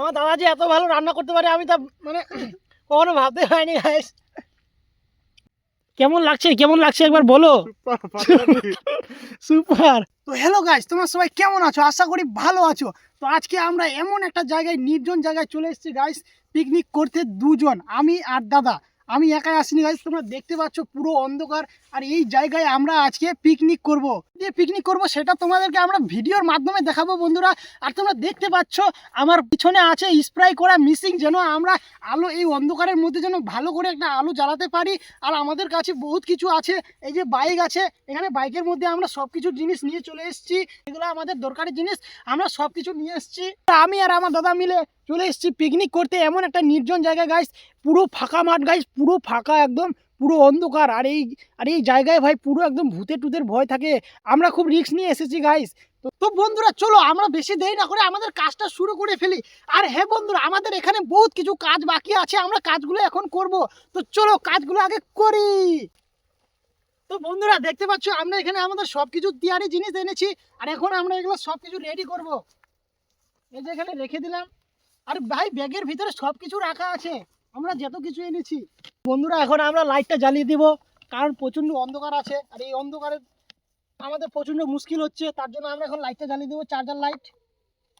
আমার দাদা যে এত ভালো রান্না করতে পারে আমি তা মানে কখনো ভাবতে পারিনি গাইস কেমন লাগছে? কেমন লাগছে? একবার বলো। সুপার তো হ্যালো গাইস তোমার সবাই কেমন আছো? আশা করি ভালো আছো। তো আজকে আমরা এমন একটা জায়গায় নির্জন জায়গায় চলে এসেছি গাইস পিকনিক করতে দুজন আমি আর দাদা। আমি একাই আসিনি গাইস তোমরা দেখতে পাচ্ছ পুরো অন্ধকার, আর এই জায়গায় আমরা আজকে পিকনিক করব। যে পিকনিক করব সেটা তোমাদেরকে আমরা ভিডিওর মাধ্যমে দেখাবো বন্ধুরা। আর তোমরা দেখতে পাচ্ছ, আমার পিছনে আছে স্প্রাই করা মিসিং যেন আমরা আলো, এই অন্ধকারের মধ্যে যেন ভালো করে একটা আলো জ্বালাতে পারি। আর আমাদের কাছে বহুত কিছু আছে, এই যে বাইক আছে, এখানে বাইকের মধ্যে আমরা সব কিছু জিনিস নিয়ে চলে এসেছি। এগুলো আমাদের দরকারি জিনিস, আমরা সব কিছু নিয়ে এসেছি। আমি আর আমার দাদা মিলে চলে এসেছি পিকনিক করতে। এমন একটা নির্জন জায়গা গাইস পুরো ফাঁকা মাঠ গাইস পুরো ফাঁকা একদম, পুরো অন্ধকার। আর এই আর এই জায়গায় ভাই পুরো একদম ভূতে টুতের ভয় থাকে। আমরা খুব রিস্ক নিয়ে এসেছি গাইস তো বন্ধুরা, চলো আমরা বেশি দেরি না করে আমাদের কাজটা শুরু করে ফেলি। আর হ্যাঁ বন্ধুরা, আমাদের এখানে বহুত কিছু কাজ বাকি আছে, আমরা কাজগুলো এখন করব। তো চলো কাজগুলো আগে করি। তো বন্ধুরা, দেখতে পাচ্ছ, আমরা এখানে আমাদের সব কিছু তিয়ারি জিনিস এনেছি। আর এখন আমরা এগুলো সব কিছু রেডি করব। এই যে এখানে রেখে দিলাম। আর ভাই, ব্যাগের ভিতরে সব কিছু রাখা আছে। আমরা যত কিছু এনেছি। বন্ধুরা, এখন আমরা লাইটটা জ্বালিয়ে দিব, কারণ প্রচণ্ড অন্ধকার আছে। আর এই অন্ধকারে আমাদের প্রচণ্ড মুশকিল হচ্ছে, তার জন্য আমরা এখন লাইটটা জ্বালিয়ে দেবো, চার্জার লাইট।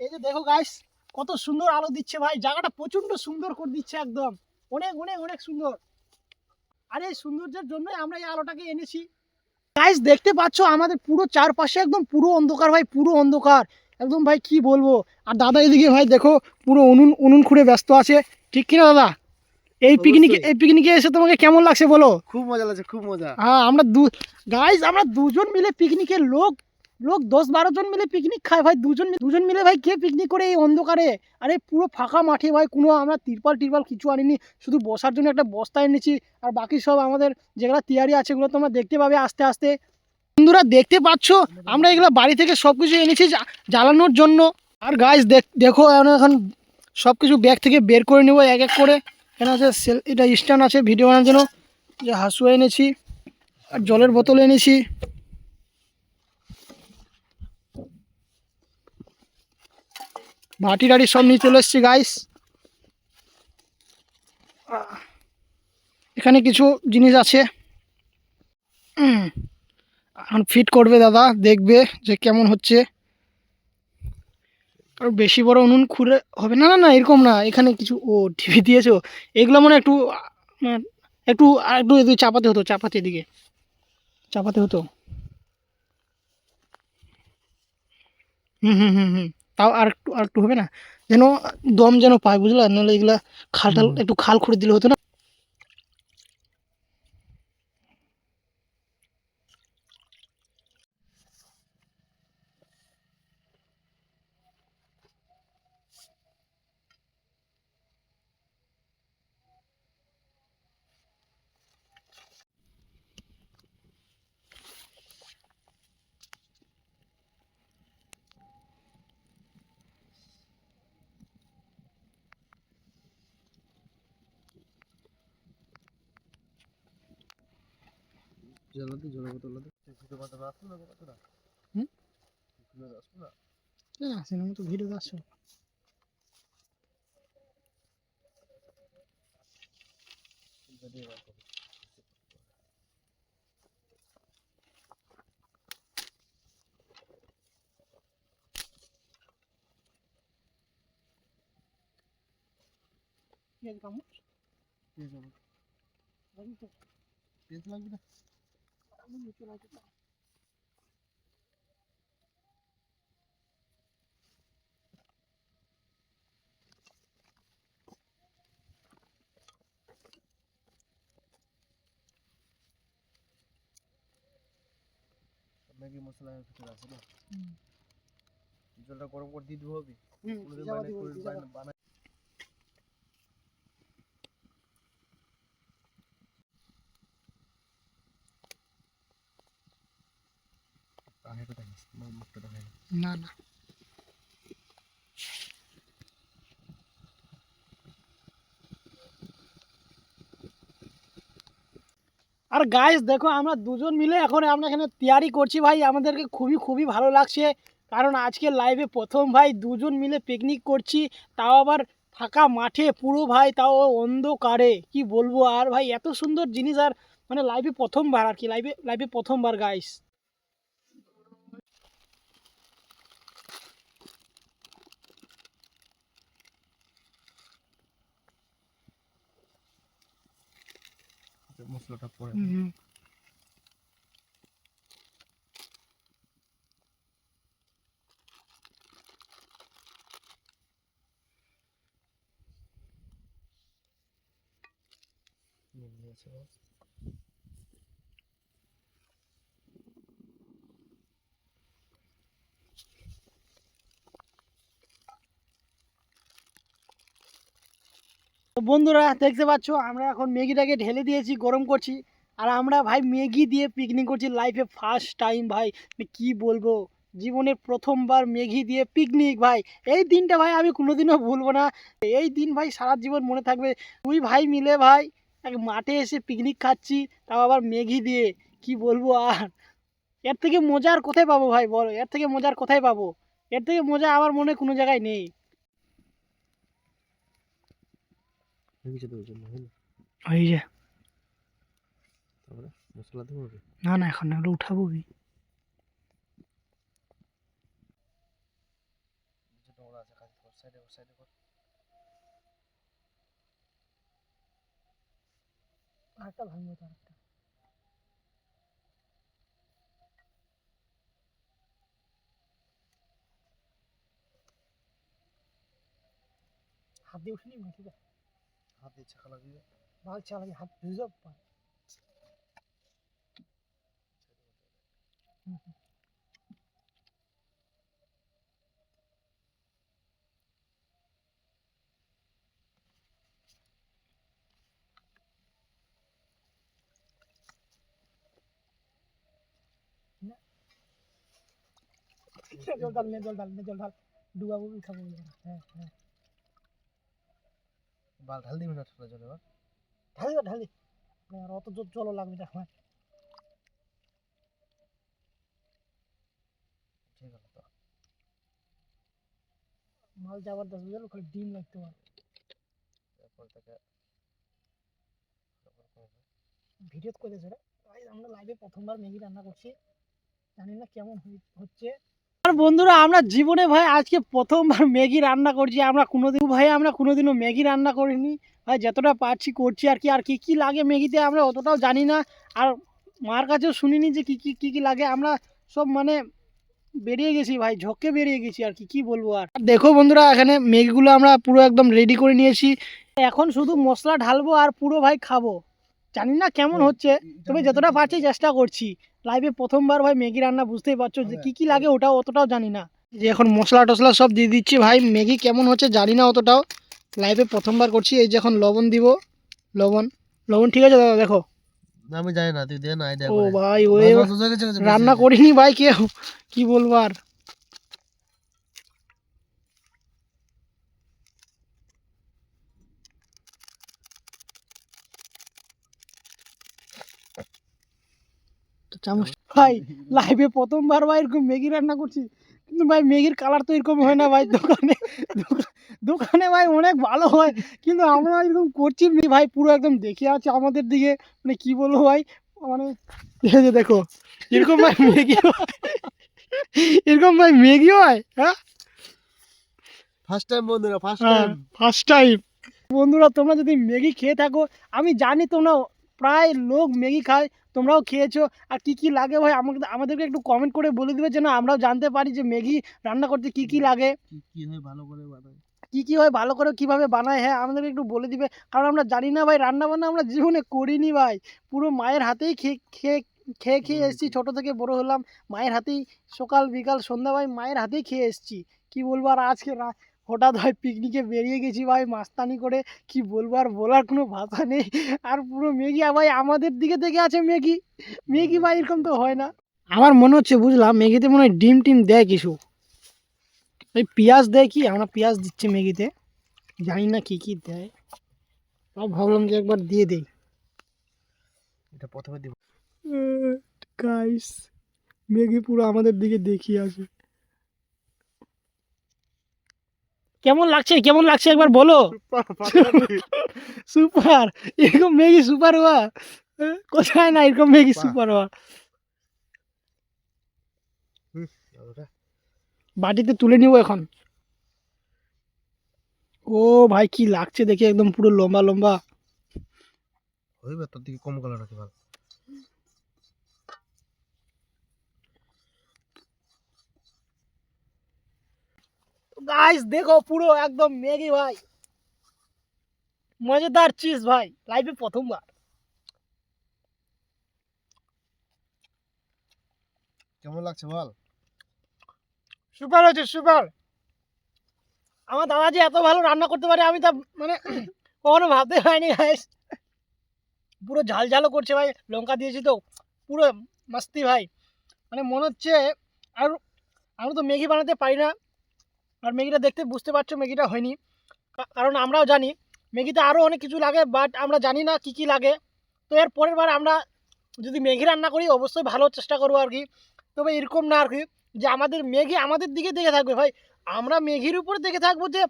এই যে দেখো গাইস কত সুন্দর আলো দিচ্ছে ভাই, জায়গাটা প্রচণ্ড সুন্দর করে দিচ্ছে একদম। অনেক অনেক অনেক সুন্দর। আর এই সৌন্দর্যের জন্যই আমরা এই আলোটাকে এনেছি। গাইস দেখতে পাচ্ছ আমাদের পুরো চারপাশে একদম পুরো অন্ধকার ভাই, পুরো অন্ধকার। একদম ভাই কি বলব? আর দাদা এদিকে ভাই দেখো পুরো উনুন উনুন খুঁড়ে ব্যস্ত আছে। ঠিক কিনা দাদা? এই পিকনিকে এই পিকনিকে এসে তোমাকে কেমন লাগছে বলো? খুব মজা লাগছে খুব মজা। হ্যাঁ আমরা দু গাইজ আমরা দুজন মিলে পিকনিকের লোক লোক দশ বারো জন মিলে পিকনিক খায় ভাই দুজন দুজন মিলে ভাই কে পিকনিক করে এই অন্ধকারে। আরে পুরো ফাঁকা মাঠে ভাই কোনো আমরা তিরপাল টিরপাল কিছু আনিনি শুধু বসার জন্য একটা বস্তা এনেছি আর বাকি সব আমাদের যেগুলো তৈরি আছে এগুলো তোমরা দেখতে পাবে আস্তে আস্তে। বন্ধুরা দেখতে পাচ্ছ? আমরা এগুলো বাড়ি থেকে সব কিছু এনেছি জ্বালানোর জন্য। আর গাইজ দেখো এখন সব কিছু ব্যাগ থেকে বের করে নেব এক এক করে। এখানে আছে সেল এটা স্ট্যান্ড আছে ভিডিও বানানোর জন্য। যে হাসুয়া এনেছি, আর জলের বোতল এনেছি। মাটি টাটি সব নিয়ে চলে এসছি গাইস এখানে কিছু জিনিস আছে। ফিট করবে দাদা দেখবে যে কেমন হচ্ছে। আর বেশি বড় উনুন খুঁড়ে হবে না না না এরকম না। এখানে কিছু ও টিভি দিয়েছ? এগুলো মানে একটু একটু একটু এদিকে চাপাতে হতো চাপাতে এদিকে। চাপাতে হতো। হুম হুম হুম হুম। তাও আর একটু আর একটু হবে না। যেন দম যেন পায় বুঝলা? নাহলে এগুলা খালটাল একটু খাল খুঁড়ে দিলে হতো না। জলের বোতল দে আসলো না কতটা হুম? ভিডিও আসলো না না সিনেমা তো ভিডিও আসছো? পেঁয়াজ লাগবে না? আমি নিচে লাগবে তো। ম্যাগি মশলা এর ভিতরে আছে না হুম। জলটা গরম করে দিয়ে দেবো হবে হুম, কোনোদিন যাবা বানাই দিবো, করে যাবা। বানাই আগে তো দেখিস মুখটা দেখাই না না। আর গাইস দেখো আমরা দুজন মিলে এখন আমরা এখানে তৈরি করছি ভাই। আমাদেরকে খুবই খুবই ভালো লাগছে। কারণ আজকে লাইভে প্রথম ভাই দুজন মিলে পিকনিক করছি। তাও আবার ফাঁকা মাঠে পুরো ভাই তাও অন্ধকারে। কি বলব আর ভাই এত সুন্দর জিনিস আর মানে লাইভে প্রথমবার আর কি। লাইভে লাইভে প্রথমবার গাইস মশলাটা পরে নিয়েছে তো বন্ধুরা, দেখতে পাচ্ছ, আমরা এখন ম্যাগিটাকে ঢেলে দিয়েছি, গরম করছি। আর আমরা ভাই ম্যাগি দিয়ে পিকনিক করছি লাইফে ফার্স্ট টাইম ভাই। কি বলব? জীবনের প্রথমবার ম্যাগি দিয়ে পিকনিক ভাই। এই দিনটা, ভাই, আমি কোনোদিনও ভুলবো না। এই দিন, ভাই, সারা জীবন মনে থাকবে। দুই ভাই মিলে, ভাই, এক মাঠে এসে পিকনিক খাচ্ছি, তাও আবার ম্যাগি দিয়ে। কি বলব আর? এর থেকে মজার কোথায় পাবো, ভাই, বলো? এর থেকে মজার কোথায় পাবো? এর থেকে মজা আমার মনে কোনো জায়গায় নেই। মশলা দেবো না না এখন এগুলো উঠাবো আরেকটা ভাঙবো তো আরেকটা। হাত দিয়ে উঠিনি ঠিক আছে হাত দিয়ে চাকা লাগিয়ে ভালো চালাবি হাত ভিজব জল ঢাল নে জল ঢাল নে জল ঢাল। ডুবাবো উঠাবো হ্যাঁ হ্যাঁ। বাল ঢাল দিবি না ঠান্ডা জলে ঢালি ঢালি আর অত জল জলও লাগবে না ঠিক আছে তো। মাল যাবার দশ হাজার ওখানে ডিম লাগতে পারে। এরপর থেকে ভিডিও করে সেটা ভাই আমরা লাইভে প্রথমবার ম্যাগি রান্না করছি। জানি না কেমন হচ্ছে। আর বন্ধুরা, আমরা জীবনে ভাই আজকে প্রথমবার ম্যাগি রান্না করছি। আমরা কোনোদিন ভাই, আমরা কোনোদিনও ম্যাগি রান্না করিনি। ভাই, যতটা পারছি করছি আর কি। আর কি কি লাগে ম্যাগিতে আমরা অতটাও জানি না। আর মার কাছেও শুনিনি যে কি কি কি কি লাগে। আমরা সব মানে বেরিয়ে গেছি ভাই ঝোঁকে বেরিয়ে গেছি আর কি। কি বলব আর? দেখো বন্ধুরা, এখানে ম্যাগিগুলো আমরা পুরো একদম রেডি করে নিয়েছি। এখন শুধু মশলা ঢালবো আর পুরো ভাই খাব। জানি না কেমন হচ্ছে, তবে যতটা পারছি চেষ্টা করছি। লাইভে প্রথমবার ভাই ম্যাগি রান্না বুঝতেই পারছ যে কী কী লাগে ওটাও অতটাও জানি না। যে এখন মশলা টশলা সব দিয়ে দিচ্ছি ভাই। ম্যাগি কেমন হচ্ছে জানি না অতটাও। লাইভে প্রথমবার করছি এই যে এখন লবণ দিব। লবণ। লবণ ঠিক আছে দাদা দেখো। আমি জানি না তুই দে না ও ভাই রান্না করিনি ভাই কেউ। কি বলব আর? চামচ। ভাই লাইভে প্রথমবার ভাই এরকম ম্যাগি রান্না করছি। কিন্তু ভাই ম্যাগির কালার তো এরকম হয় না ভাই। দোকানে দোকানে ভাই অনেক ভালো হয়। কিন্তু আমরা এরকম করছি নি ভাই পুরো একদম দেখে আছে আমাদের দিকে। মানে কি বলব ভাই? মানে এই যে দেখো এরকম ভাই ম্যাগি এরকম ভাই ম্যাগি হয় হ্যাঁ? ফার্স্ট টাইম বন্ধুরা ফার্স্ট টাইম ফার্স্ট টাইম বন্ধুরা তোমরা যদি ম্যাগি খেয়ে থাকো আমি জানি তোমরা প্রায় লোক ম্যাগি খায়। তোমরাও খেয়েছো। আর কি কি লাগে ভাই? আমাকে আমাদেরকে একটু কমেন্ট করে বলে দিবে যেন আমরাও জানতে পারি যে ম্যাগি রান্না করতে কি কি লাগে। কি কি হয় ভালো করে বানায়। কি কি হয় ভালো করে কীভাবে বানায় হ্যাঁ আমাদেরকে একটু বলে দিবে। কারণ আমরা জানি না ভাই রান্না বান্না আমরা জীবনে করিনি ভাই। পুরো মায়ের হাতেই খেয়ে খেয়ে খেয়ে খেয়ে এসেছি। ছোটো থেকে বড় হলাম। মায়ের হাতেই সকাল বিকাল সন্ধ্যা ভাই মায়ের হাতেই খেয়ে এসেছি। কি বলব? আর আজকে হঠাৎ ভাই পিকনিকে বেরিয়ে গেছি ভাই, মাস্তানি করে, কি বলব আর বলার কোনো ভাষা নেই। আর পুরো আর ভাই আমাদের দিকে থেকে আছে ম্যাগি ম্যাগি ভাই এরকম তো হয় না। আমার মনে হচ্ছে বুঝলাম ম্যাগিতে মনে হয় ডিম টিম দেয় কিছু। ওই পেঁয়াজ দেয় কি? আমরা পেঁয়াজ দিচ্ছি ম্যাগিতে জানি না কি কি দেয়। তাও ভাবলাম যে একবার দিয়ে দেই। এটা প্রথমে দিব। গাইস ম্যাগি পুরো আমাদের দিকে দেখিয়ে আছে কেমন লাগছে? কেমন লাগছে? একবার বলো। সুপার এরকম ম্যাগি সুপার হওয়া? কোথায় না এরকম ম্যাগি সুপার হওয়া? বাটিতে তুলে নিব এখন। ও ভাই কি লাগছে দেখে? একদম পুরো লম্বা লম্বা। হইবে তোর দিকে কম কালার রাখি ভালো? গাইস দেখো পুরো একদম ম্যাগি ভাই। মজাদার চিজ ভাই লাইফে প্রথমবার। কেমন লাগছে বল? সুপার হচ্ছে সুপার আমার দাদা যে এত ভালো রান্না করতে পারে আমি তা মানে কখনো ভাবতে পারিনি গাইস পুরো ঝাল ঝালও করছে ভাই লঙ্কা দিয়েছি তো পুরো মাস্তি ভাই। মানে মনে হচ্ছে আর আমি তো ম্যাগি বানাতে পারি না। আর ম্যাগিটা দেখতে বুঝতে পারছ ম্যাগিটা হয়নি। কারণ আমরাও জানি ম্যাগিতে আরও অনেক কিছু লাগে বাট আমরা জানি না কী কী লাগে। তো এর পরের বার আমরা যদি ম্যাগি রান্না করি অবশ্যই ভালো চেষ্টা করব আর কি। তবে এরকম না আর কি যে আমাদের ম্যাগি আমাদের দিকে দেখে থাকবে। ভাই আমরা ম্যাগির উপর দেখে থাকব যে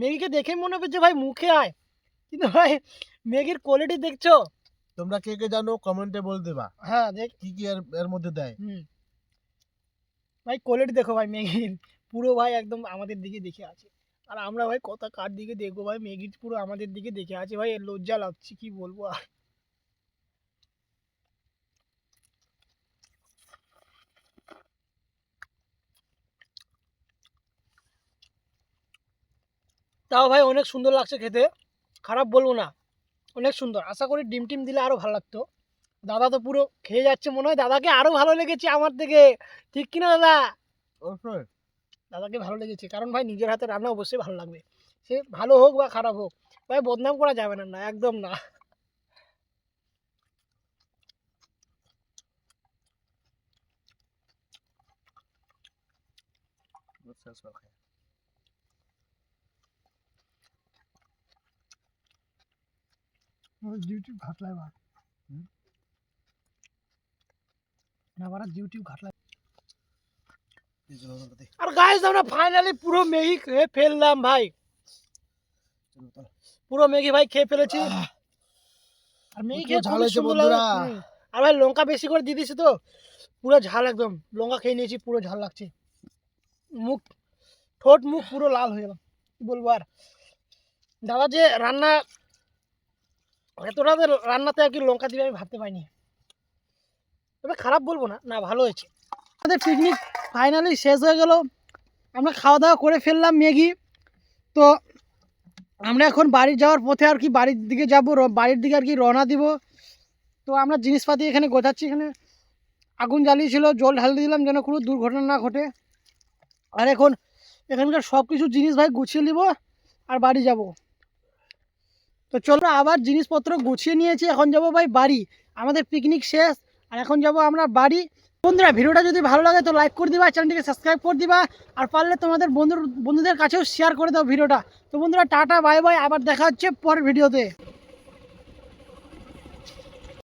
ম্যাগিকে দেখে মনে হবে যে ভাই মুখে আয়। কিন্তু ভাই ম্যাগির কোয়ালিটি দেখছ? তোমরা কে কে জানো কমেন্টে বলে দেবা। হ্যাঁ দেখ। কি কি এর মধ্যে দেয়? ভাই কোয়ালিটি দেখো ভাই ম্যাগির। পুরো ভাই একদম আমাদের দিকে দেখে আছে। আর আমরা ভাই কত কার দিকে দেখব ভাই? ম্যাগির পুরো আমাদের দিকে দেখে আছে ভাই। লজ্জা লাগছে, কি বলব আর? তাও ভাই অনেক সুন্দর লাগছে খেতে। খারাপ বলব না। অনেক সুন্দর। আশা করি ডিম টিম দিলে আরও ভালো লাগতো। দাদা তো পুরো খেয়ে যাচ্ছে মনে হয়। দাদাকে আরও ভালো লেগেছে আমার থেকে। ঠিক কিনা দাদা? অবশ্যই। দাদাকে ভালো লেগেছে কারণ ভাই নিজের হাতে রান্না অবশ্যই ভালো লাগবে সে ভালো হোক বা খারাপ হোক ভাই বদনাম করা যাবে না না একদম না শেষ করে খাই। ইউটিউব ঘাটলায় বা হুম? আবার ইউটিউব ঘাটলায় এই চলো চলো দে। আর আমরা ফাইনালি পুরো ম্যাগি খেয়ে ফেললাম ভাই। পুরো ম্যাগি ভাই খেয়ে ফেলেছি। আর ম্যাগি খেয়ে ঝাল হয়েছে বন্ধুরা। আর ভাই লঙ্কা বেশি করে দিয়ে দিয়েছি তো। পুরো ঝাল একদম। লঙ্কা খেয়ে নিয়েছি পুরো ঝাল লাগছে। মুখ ঠোঁট মুখ পুরো লাল হয়ে গেল। কি বলব আর? দাদা যে রান্না এতটা রান্নাতে আর কি লঙ্কা দিবে আমি ভাবতে পারিনি। তবে খারাপ বলব না না ভালো হয়েছে। আমাদের পিকনিক ফাইনালি শেষ হয়ে গেল। আমরা খাওয়া দাওয়া করে ফেললাম ম্যাগি। তো আমরা এখন বাড়ি যাওয়ার পথে আর কি বাড়ির দিকে যাব বাড়ির দিকে আর কি রওনা দিব। তো আমরা জিনিসপাতি এখানে গোছাচ্ছি, এখানে আগুন জ্বালিয়েছিল, জল ঢাল দিলাম যেন কোনো দুর্ঘটনা না ঘটে। আর এখন এখানকার সব কিছু জিনিস ভাই গুছিয়ে নিব আর বাড়ি যাব। তো চলো আবার জিনিসপত্র গুছিয়ে নিয়েছি, এখন যাব ভাই বাড়ি। আমাদের পিকনিক শেষ, আর এখন যাব আমরা বাড়ি। বন্ধুরা, ভিডিওটা যদি ভালো লাগে তো লাইক করে দিবা, চ্যানেলটিকে সাবস্ক্রাইব করে দিবা, আর পারলে তোমাদের বন্ধুর বন্ধুদের কাছেও শেয়ার করে দাও ভিডিওটা। তো বন্ধুরা, টাটা বাই বাই আবার দেখা হচ্ছে পরের ভিডিওতে।